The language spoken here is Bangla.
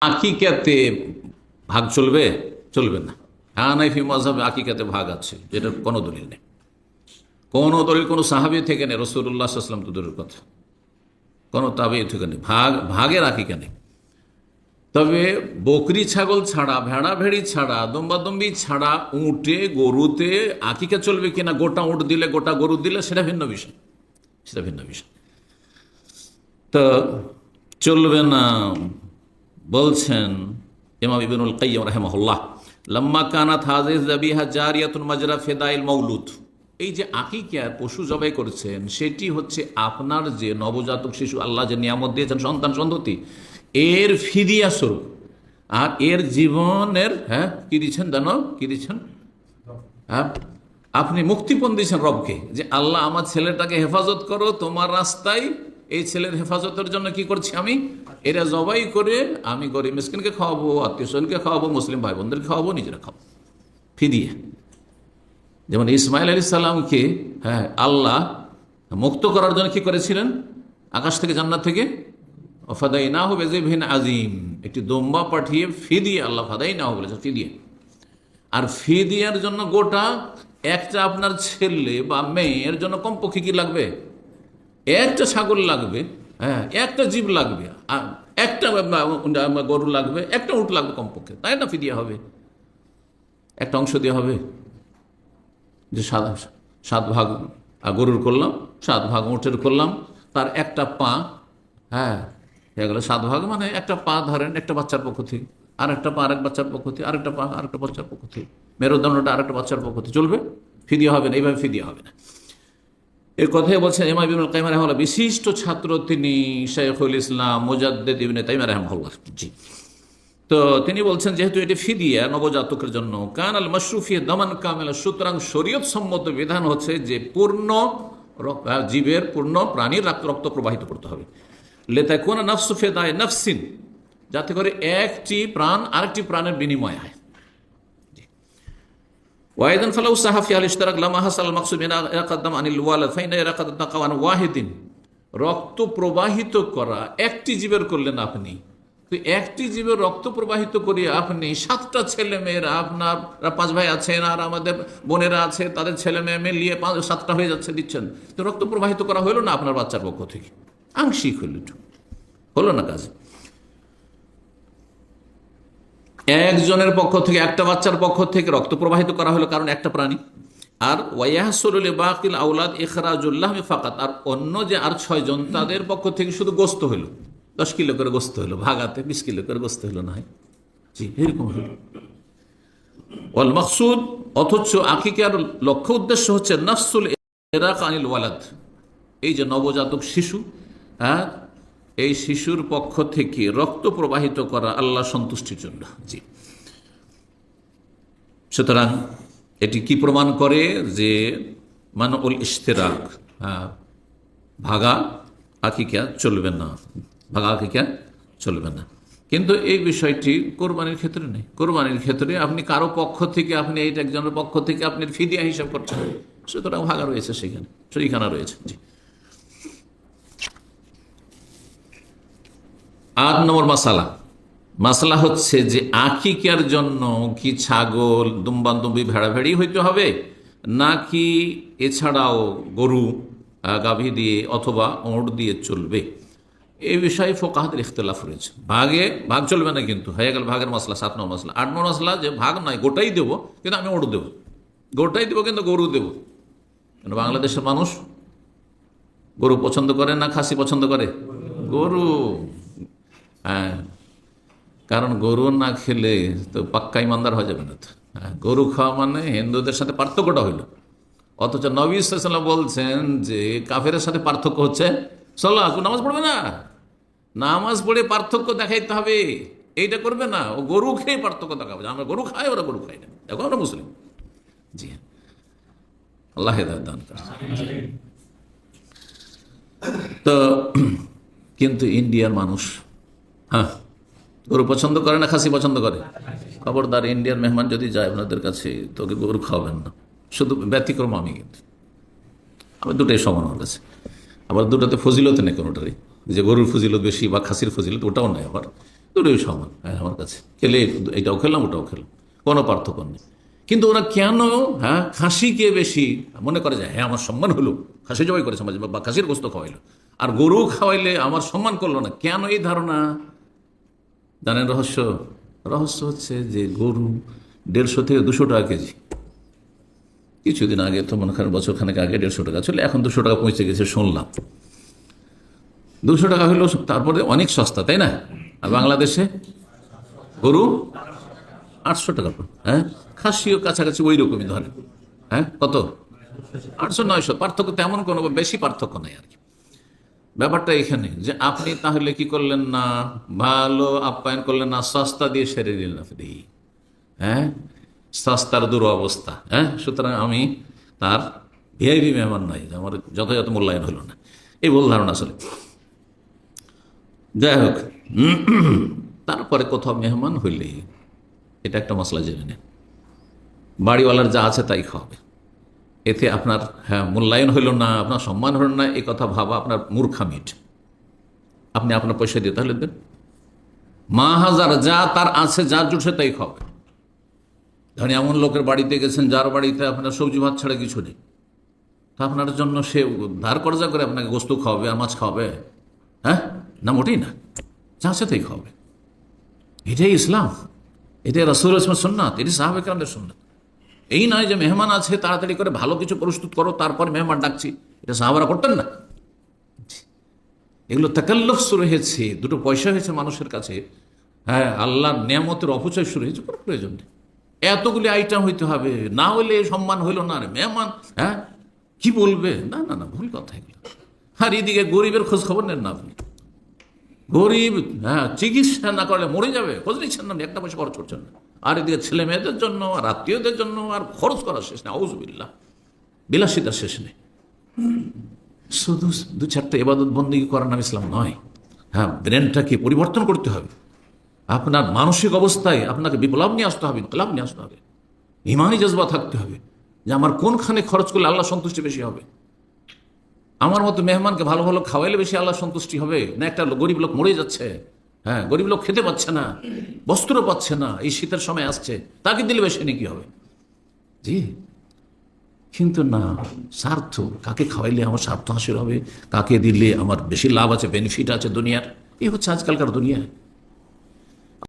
আকিকাতে ভাগ চলবে? চলবে না। হানাইফি মজাবে আকিকাতে ভাগ আছে, যেটার কোনো দলিল নেই। কোনো দলিল, কোনো সাহাবি থেকে নেই। রসুল্লাহ আসলাম তো দূরের কথা। কোনো তাবে থেকে নেই। ভাগ, ভাগের আকিকা নেই। তবে বকরি ছাগল ছাড়া ভেড়া ভেড়ি ছাড়া, দম্বাদম্বি ছাড়া, উঁটে, গরুতে আকিকা চলবে কিনা, গোটা উঁট দিলে গোটা গরু দিলে, সেটা ভিন্ন বিষয়। সেটা ভিন্ন বিষয়। তো চলবে না। বলছেন ইমাম ইবিনুল কাইয়ম রাহেমহল্লাহ, লম্মা কানাত হাজিজ জাবিহা জারিয়াতুন মাজরা ফেদাইল মৌলুদ এই যে আকিকার পশু জবাই করেছেন, সেটি হচ্ছে আপনার যে নবজাতক শিশু আল্লাহ যে নিয়ামত দিয়েছেন, সন্তান সন্ততি, এর ফিদিয়া স্বরূপ। আর এর জীবনের হ্যাঁ কি দিচ্ছেন জানো? কি দিচ্ছেন? হ্যাঁ আপনি মুক্তিপণ দিয়েছেন রবকে, যে আল্লাহ আমার ছেলেটাকে হেফাজত করো, তোমার রাস্তায় এই ছেলের হেফাজতের জন্য কি করছি আমি? এরা জবাই করে, আমি গরিব মিসকিনকে খাওয়াবো, আত্মীয় স্বজনকে খাওয়াবো, মুসলিম ভাই বোনদেরকে খাওয়াবো, নিজেরা খাব ফিদিয়ে। যেমন ইসমাইল আলী সাল্লামকে হ্যাঁ আল্লাহ মুক্ত করার জন্য কি করেছিলেন? আকাশ থেকে জান্নাত থেকে? ফাদাই না হবে যে ভিন আজিম একটি দম্বা পাঠিয়ে ফিদিয়ে আল্লাহ ফাদাই না বলেছে, ফিদিয়ে। আর ফিদিয়ার জন্য গোটা একটা আপনার ছেলে বা মেয়ের জন্য কমপক্ষে কি লাগবে? একটা ছাগল লাগবে। হ্যাঁ একটা জীব লাগবে একটা গরু লাগবে, একটা উট লাগবে কমপক্ষে, তাই না ফিদিয়া হবে? একটা অংশ দিয়ে হবে? যে সাত সাত ভাগ গরুর করলাম, সাত ভাগ উঁটের করলাম, তার একটা পা হ্যাঁ হয়ে গেল সাত ভাগ মানে একটা পা ধরেন, একটা বাচ্চার পক্ষ থেকে, আর একটা পা আরেক বাচ্চার পক্ষ থেকে, আরেকটা পা আরেকটা বাচ্চার পক্ষ থেকে, মেরুদণ্ডটা আরেকটা বাচ্চার পক্ষ থেকে, চলবে? ফিদিয়া হবে না, এইভাবে ফিদিয়া হবে না। এর কথাই বলছেন এমা ইবিনুল কাইমা রহমাল্লাহ বিশিষ্ট ছাত্র তিনি শেখুল ইসলাম মুজাদ্দেদ ইবিনে তাইমা রহমাল্লাহ জি। তো তিনি বলছেন, যেহেতু এটি ফিদিয়া নবজাতকের জন্য কান আল মশরুফিয়া দমান কামেলা, সুতরাং শরীয়ত সম্মত বিধান হচ্ছে যে পূর্ণ জীবের পূর্ণ প্রাণীর রক্ত রক্ত প্রবাহিত করতে হবে। লেতা কোন নফসুফে দায় নফসিন, যাতে করে একটি প্রাণ আরেকটি প্রাণের বিনিময় হয়। ওয়াইদান ফালাউ সাহাফি আল ইশতারাক লামা হাসাল মাকসুদ বিনা ইয়াকাদ্দাম আনিল ওয়ালাদ ফাইনা ইয়াকাদ তাকাওয়ান ওয়াহিদিন রক্ত প্রবাহিত করা একটি জীবের করলেন আপনি। তো একটি জীবের রক্ত প্রবাহিত করিয়ে আপনি সাতটা ছেলে মেয়েরা আপনার পাঁচ ভাই আছেন আর আমাদের বোনেরা আছে, তাদের ছেলে মেয়ে মিলিয়ে পাঁচ, সাতটা হয়ে যাচ্ছে দিচ্ছেন। তো রক্ত প্রবাহিত করা হলো না আপনার বাচ্চার পক্ষ থেকে? আংশিক একটু। হলো না কাজ? একজনের পক্ষ থেকে, একটা বাচ্চার পক্ষ থেকে রক্ত প্রবাহিত করা হলো কারণ একটা প্রাণী। আর ওয়াইয়াহসরুল বাকিল আউলাদ ইখরাজুল্লাহ ফাকাত। আর অন্য যে আর ছয়জন, তাদের পক্ষ থেকে শুধু গোস্ত হইল দশ কিলো করে গোস্ত হলো, ভাগাতে বিশ কিলো করে গোস্ত হলো না জি, এরকম হলো। ওয়াল মকসুদ, অথচ আকিকার লক্ষ্য উদ্দেশ্য হচ্ছে নফসুল এরাক আনিল ওয়ালাদ। এই যে নবজাতক শিশু হ্যাঁ এই শিশুর পক্ষ থেকে রক্ত প্রবাহিত করা আল্লাহ সন্তুষ্টির জন্য। জি। সুতরাং এটি কি প্রমাণ করে যে মান উল ইশতেরাক হ্যাঁ ভাগা আকিকা চলবে না, ভাগা আকিকা চলবে না। কিন্তু এই বিষয়টি কোরবানির ক্ষেত্রে নেই। কোরবানির ক্ষেত্রে আপনি কারও পক্ষ থেকে, আপনি এইটা একজনের পক্ষ থেকে, আপনি ফিদিয়া হিসাব করছেন। সুতরাং ভাগা রয়েছে সেখানে শরিখানা রয়েছে। জি। আট নম্বর মাসালা। মাসালা হচ্ছে যে আকিকার জন্য কি ছাগল, দুম্বান্দুম্বি ভেড়া ভেড়ি হইতে হবে, নাকি এছাড়াও গরু গাভী দিয়ে অথবা ওঁট দিয়ে চলবে। এই বিষয়ে ফোকাহাতের ইখতলাফ রয়েছে। ভাগে, ভাগ চলবে না কিন্তু। হয়ে গেল ভাগের মশলা সাত নম্বর মশলা আট নম্বর মশলা যে ভাগ নয় গোটাই দেবো, কিন্তু আমি ওট দেবো। গোটাই দেবো কিন্তু গরু দেবো। কেন বাংলাদেশের মানুষ গরু পছন্দ করে না খাসি পছন্দ করে? গরু। হ্যাঁ। কারণ গরু না খেলে তো পাক্কা ইমানদার হয়ে যাবে না তো। হ্যাঁ গরু খাওয়া মানে হিন্দুদের সাথে পার্থক্যটা হইল। অথচ নবী সাল্লাম বলছেন যে কাফের সাথে পার্থক্য হচ্ছে চলো নামাজ পড়বে না। নামাজ পড়ে পার্থক্য দেখাইতে হবে এইটা করবে না। ও গরু খেয়ে পার্থক্য দেখাবে। আমরা গরু খাই ওরা গরু খাই না। দেখো আমরা মুসলিম। জি আল্লাহ দান তো কিন্তু ইন্ডিয়ার মানুষ হ্যাঁ। গরু পছন্দ করে না খাসি পছন্দ করে? খবরদার ইন্ডিয়ার মেহমান যদি যায় আপনাদের কাছে, তোকে গরু খাওয়াবেন না। শুধু ব্যতিক্রম আমি কিন্তু। আমি দুটাই সমান আমার কাছে। আবার দুটাতে ফজিলত নেই কোনোটারই। যে গরুর ফজিলত বেশি বা খাসির ফজিলত, ওটাও নেই আবার দুটোই সমান হ্যাঁ আমার কাছে। খেলে এটাও খেলাম ওটাও খেলাম কোনো পার্থক্য নেই। কিন্তু ওরা কেন হ্যাঁ খাসিকে বেশি মনে করে যে হ্যাঁ আমার সম্মান হলো। খাসি জবাই করেছে মাঝে বা খাসির গোস্ত খাওয়াইলো। আর গরু খাওয়াইলে আমার সম্মান করল না? কেন এই ধারণা? জানেন রহস্য? রহস্য হচ্ছে যে গরু দেড়শো থেকে দুশো টাকা কেজি। কিছুদিন আগে তো মনে করেন বছরখানেক আগে দেড়শো টাকা ছিল, এখন দুশো টাকা পৌঁছে গেছে শুনলাম। দুশো টাকা হলো তারপরে অনেক সস্তা, তাই না? আর বাংলাদেশে গরু আটশো টাকা। হ্যাঁ? খাসিও কাছাকাছি ওই রকমই ধরেন হ্যাঁ? কত? আটশো নয়শো, পার্থক্য তেমন কোনো, বেশি পার্থক্য নেই আর কি। ব্যাপারটা এখানে যে আপনি তাহলে কি করলেন না? ভালো আপ্যায়ন করলেন না, সস্তা দিয়ে সেরে দিলেন আপনি। হ্যাঁ? সস্তার দুরবস্থা হ্যাঁ? সুতরাং আমি তার ভিআইভি মেহমান যে আমার যথাযথ মূল্যায়ন হলো না। এই ভুল ধারণা আসলে। যাই হোক, তারপরে কোথাও মেহমান হইলে এটা একটা মশলা জেনে নেন। বাড়িওয়ালার যা আছে তাই খাওয়াবে এতে আপনার হ্যাঁ মূল্যায়ন হইল না, আপনার সম্মান হইল না এই কথা ভাবা আপনার মূর্খামিট আপনি আপনার পয়সা দিয়ে তাহলে দেন। মা হাজার যা তার আছে যা জুটছে তাই খাবে ধরেন এমন লোকের বাড়িতে গেছেন, যার বাড়িতে আপনার সবজি ভাত ছাড়া কিছু নেই। তা আপনার জন্য সে ধার কর্জা করে আপনাকে গোস্ত খাওয়াবে, আর মাছ খাওয়াবে? হ্যাঁ? না, মোটেই না। যা আছে তাই খাওয়াবে। এটাই ইসলাম। এটাই রসুল ইসলামের সুন্নাত এটি সাহাবেকরামদের সুন্নাত। এই নয় যে মেহমান আছে, তাড়াতাড়ি করে ভালো কিছু প্রস্তুত করো, তারপর মেহমান ডাকছি। এটা সাহাবারা করতেন না। এগুলো তাকাল্লফ শুরু হয়েছে, দুটো পয়সা হয়েছে মানুষের কাছে। হ্যাঁ আল্লাহর নিয়ামতের অপচয় শুরু হয়েছে, কোনো প্রয়োজন নেই। এতগুলি আইটেম হইতে হবে, না হলে সম্মান হইল না। রে মেহমান হ্যাঁ কি বলবে? না না না, ভুল কথা এগুলো। আর এদিকে গরিবের খোঁজ খবর নেন না আপনি। গরিব হ্যাঁ চিকিৎসা না করলে মরে যাবে। খোঁজ নিচ্ছেন না একটা পয়সা খরচ করছেন না। আর এদিকে ছেলে মেয়েদের জন্য, আর আত্মীয়দের জন্য আর খরচ করার শেষ নেই আউজবিল্লা বিলাসিতার শেষ নেই। শুধু দু চারটে এবাদত বন্দী করার নাম ইসলাম নয়। হ্যাঁ ব্রেনটাকে পরিবর্তন করতে হবে। আপনার মানসিক অবস্থায় আপনাকে বিপ্লব নিয়ে আসতে হবে, ইনকলাব নিয়ে আসতে হবে। ইমানি জজবা থাকতে হবে যে আমার কোনখানে খরচ করলে আল্লাহ সন্তুষ্টি বেশি হবে। আমার মতো মেহমানকে ভালো ভালো খাওয়াইলে বেশি আল্লাহ সন্তুষ্টি হবে, না একটা গরিব লোক মরে যাচ্ছে। হ্যাঁ গরিব লোক খেতে পাচ্ছে না বস্ত্র পাচ্ছে না, এই শীতের সময় আসছে, তাকে দিলে বেশি নাকি হবে? জি, কিন্তু না, স্বার্থ, কাকে খাওয়াইলে আমার স্বার্থ হাসিল হবে, কাকে দিলে আমার বেশি লাভ আছে বেনিফিট আছে দুনিয়ার? এই হচ্ছে আজকালকার দুনিয়া।